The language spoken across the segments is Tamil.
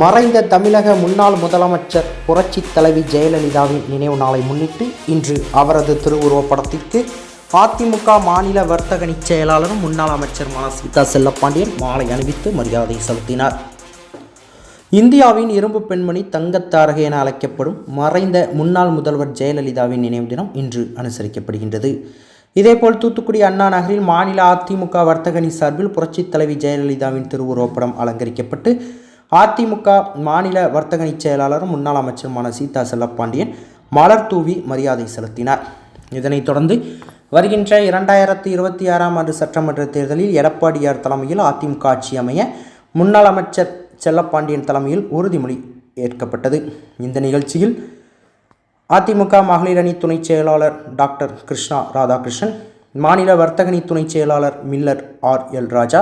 மறைந்த தமிழக முன்னாள் முதலமைச்சர் புரட்சித் தலைவி ஜெயலலிதாவின் நினைவு நாளை முன்னிட்டு இன்று அவரது திருவுருவப்படத்திற்கு அதிமுக மாநில வர்த்தகணி செயலாளரும் முன்னாள் அமைச்சருமான சீதா செல்லப்பாண்டியன் மாலை அணிவித்து மரியாதை செலுத்தினார். இந்தியாவின் இரும்பு பெண்மணி தங்கத்தாரகை என அழைக்கப்படும் மறைந்த முன்னாள் முதல்வர் ஜெயலலிதாவின் நினைவு தினம் இன்று அனுசரிக்கப்படுகின்றது. இதேபோல் தூத்துக்குடி அண்ணா நகரில் மாநில அதிமுக வர்த்தகணி சார்பில் புரட்சித் தலைவி ஜெயலலிதாவின் திருவுருவப்படம் அலங்கரிக்கப்பட்டு அதிமுக மாநில வர்த்தகணி செயலாளரும் முன்னாள் அமைச்சருமான சீதா செல்லப்பாண்டியன் மலர் தூவி மரியாதை செலுத்தினார். இதனைத் தொடர்ந்து வருகின்ற இரண்டாயிரத்தி இருபத்தி ஆறாம் ஆண்டு சட்டமன்ற தேர்தலில் எடப்பாடியார் தலைமையில் அதிமுக ஆட்சி அமைய முன்னாள் அமைச்சர் செல்லப்பாண்டியன் தலைமையில் உறுதிமொழி ஏற்கப்பட்டது. இந்த நிகழ்ச்சியில் அதிமுக மகளிர் அணி துணைச் செயலாளர் டாக்டர் கிருஷ்ணா ராதாகிருஷ்ணன் மாநில வர்த்தகணி துணைச் செயலாளர் Miller R L Raja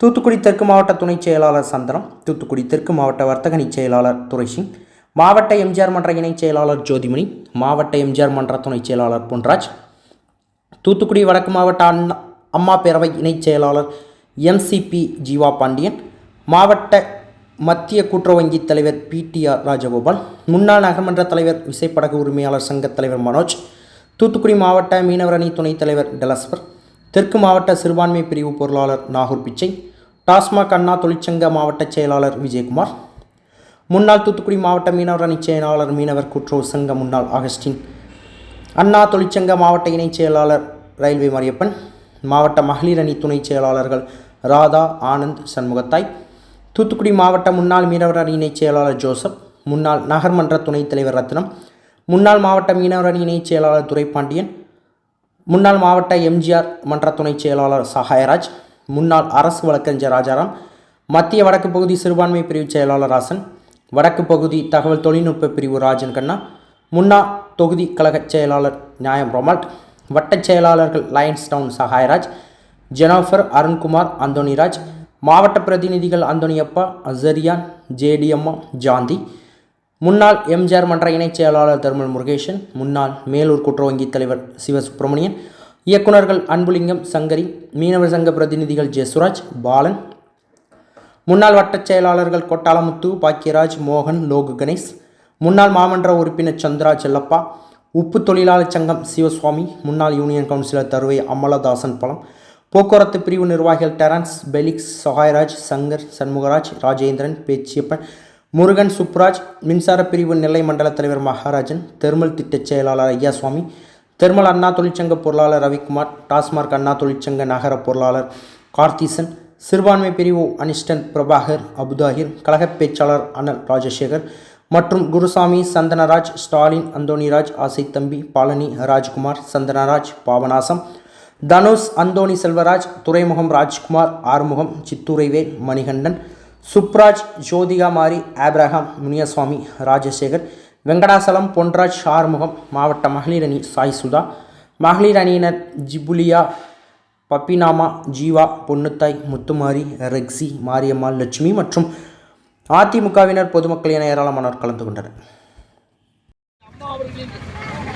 Thoothukudi தெற்கு மாவட்ட துணைச் செயலாளர் சந்தனம் தூத்துக்குடி தெற்கு மாவட்ட வர்த்தகணி செயலாளர் துரைசிங் மாவட்ட எம்ஜிஆர் மன்ற இணைச் செயலாளர் ஜோதிமணி மாவட்ட எம்ஜிஆர் மன்ற துணைச் செயலாளர் பொன்ராஜ் தூத்துக்குடி வடக்கு மாவட்ட அண்ணா அம்மா பேரவை இணைச் செயலாளர் எம்சிபி ஜீவா பாண்டியன் மாவட்ட மத்திய கூட்டுறவு வங்கி தலைவர் பிடிஆர் ராஜகோபால் முன்னாள் நகர்மன்ற தலைவர் விசைப்படகு உரிமையாளர் சங்கத் தலைவர் மனோஜ் தூத்துக்குடி மாவட்ட மீனவரணி துணைத் தலைவர் டெலஸ்பர் தெற்கு மாவட்ட சிறுபான்மை பிரிவு பொருளாளர் நாகூர் பிச்சை டாஸ்மாக் அண்ணா தொழிற்சங்க மாவட்ட செயலாளர் விஜயகுமார் முன்னாள் தூத்துக்குடி மாவட்ட மீனவர் அணி செயலாளர் மீனவர் கூட்டுறவு சங்க முன்னாள் ஆகஸ்டின் அண்ணா தொழிற்சங்க மாவட்ட இணைச் செயலாளர் ரயில்வே மரியப்பன் மாவட்ட மகளிர் அணி துணைச் செயலாளர்கள் ராதா ஆனந்த் சண்முகத்தாய் தூத்துக்குடி மாவட்ட முன்னாள் மீனவர் அணி இணைச் செயலாளர் ஜோசப் முன்னாள் நகர்மன்ற துணைத் தலைவர் ரத்னம் முன்னாள் மாவட்ட மீனவர் அணி இணைச் செயலாளர் துரைப்பாண்டியன் முன்னாள் மாவட்ட எம்ஜிஆர் மன்ற துணைச் செயலாளர் சஹாயராஜ் முன்னாள் அரசு வழக்கறிஞர் ராஜாராம் மத்திய வடக்கு பகுதி சிறுபான்மை பிரிவு செயலாளர் ராசன் வடக்கு பகுதி தகவல் தொழில்நுட்ப பிரிவு ராஜன் கண்ணா முன்னாள் தொகுதி கழகச் செயலாளர் நியாயம் ரொமால்ட் வட்டச் செயலாளர்கள் Lions Town Sahayaraj Jenofer Arunkumar Anthoniraj மாவட்ட பிரதிநிதிகள் அந்தோனியப்பா அசரியான் ஜேடிஎம்மா ஜாந்தி முன்னாள் எம்ஜிஆர் மன்ற இணைச் செயலாளர் தர்மல் முருகேசன் முன்னாள் மேலூர் குற்ற வங்கி தலைவர் சிவசுப்பிரமணியன் இயக்குநர்கள் அன்புலிங்கம் சங்கரி மீனவர் சங்க பிரதிநிதிகள் ஜெசுராஜ் பாலன் முன்னாள் வட்டச் செயலாளர்கள் கொட்டாலமுத்து பாக்கியராஜ் மோகன் லோகு கணேஷ் முன்னாள் மாமன்ற உறுப்பினர் சந்திரா செல்லப்பா உப்பு தொழிலாளர் சங்கம் சிவசுவாமி முன்னாள் யூனியன் கவுன்சிலர் தருவை அமலதாசன் பலம் போக்குவரத்து பிரிவு நிர்வாகிகள் டெரன்ஸ் பெலிக்ஸ் சகாயராஜ் சங்கர் சண்முகராஜ் ராஜேந்திரன் பேச்சியப்பன் முருகன் சுப்ராஜ் மின்சார பிரிவு நெல்லை மண்டல தலைவர் மகாராஜன் தெர்மல் திட்டச் செயலாளர் ஐயாசுவாமி தெர்மல் அண்ணா தொழிற்சங்க பொருளாளர் ரவிக்குமார் டாஸ்மார்க் அண்ணா தொழிற்சங்க நகர பொருளாளர் கார்த்தீசன் சிறுபான்மை பிரிவு அனிஸ்டன் பிரபாகர் அபுதாகிர் கழகப் பேச்சாளர் அனல் ராஜசேகர் மற்றும் குருசாமி சந்தனராஜ் ஸ்டாலின் அந்தோணிராஜ் தம்பி பாலனி ராஜ்குமார் சந்தனராஜ் பாபநாசம் தனுஷ் அந்தோணி செல்வராஜ் துறைமுகம் ராஜ்குமார் ஆறுமுகம் சித்தூரைவேல் மணிகண்டன் சுப்ராஜ் ஜோதிகா மாரி ஆப்ரஹாம் முனியசுவாமி ராஜசேகர் வெங்கடாசலம் பொன்ராஜ் ஆறுமுகம் மாவட்ட மகளிர் அணி சாய் சுதா மகளிர் அணியினர் ஜிபுலியா பப்பினாமா ஜீவா பொன்னுத்தாய் முத்துமாரி ரெக்ஸி மாரியம்மாள் லட்சுமி மற்றும் அதிமுகவினர் பொதுமக்கள் என ஏராளமானோர் கலந்து கொண்டனர்.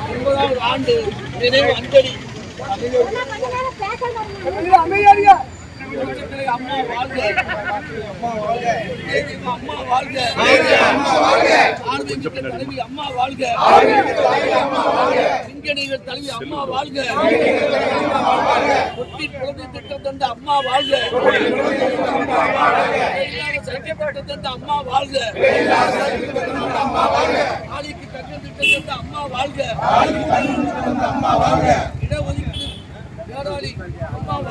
ஒன்பதாவது ஆண்டு நினைவு அஞ்சலி. புரட்சித்தலை அம்மா வாழ்க. அம்மா வாழ்க அம்மா வாழ்க ஆர்மிமிக்க தலைவி அம்மா வாழ்க சிங்கணிகள் தலைவி அம்மா வாழ்க ஒட்டி குழந்தை திட்டம் தந்த அம்மா வாழ்க இல்லாத சைக்கிள் தந்த அம்மா வாழ்க ஆலைக்கு தங்கம் திட்டம் தந்த அம்மா வாழ்க அம்மா போராளி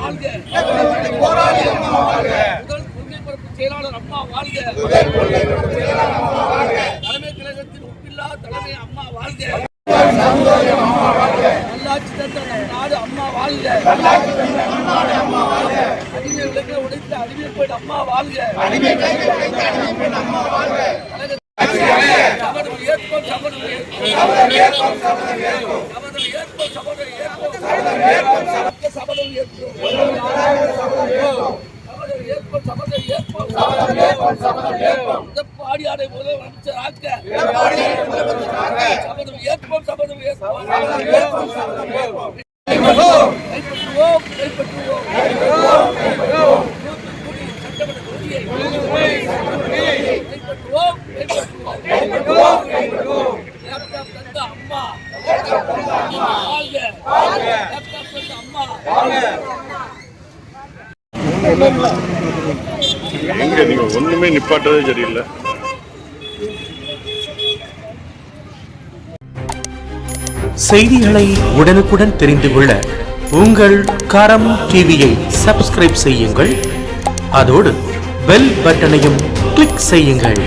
அம்மா வாழ்க கொள்கை பரப்பு செயலாளர் அம்மா வாழ்க. தலைமை கழகத்தின் ஒப்பில்லா தலைமை அம்மா வாழ்க. நல்லாட்சி தந்த நாடு அம்மா வாழ்க. அடிமை விலங்க உடைத்த அடிமை போய் அம்மா வாழ்க. ஏற்போம் சபதம் ஏற்போம் சபதம் ஏற்போம் சபதம் ஏற்போம் சபதம் ஏற்போம் சபதம் ஏற்போம் சபதம் ஏற்போம் சபதம் ஏற்போம் பாடியாடை முதல் ஆக்க சபதம் ஏற்போம் சபதம் ஏற்போம் கைப்பற்றுவோம் கைப்பற்றுவோம் கைப்பற்றுவோம் எங்க நீங்க ஒண்ணுமே நிப்பாட்டதே சரியில்லை. செய்திகளை உடனுக்குடன் தெரிந்து கொள்ள உங்கள் கரம் டிவியை சப்ஸ்கிரைப் செய்யுங்கள். அதோடு பெல் பட்டனையும் கிளிக் செய்யுங்கள்.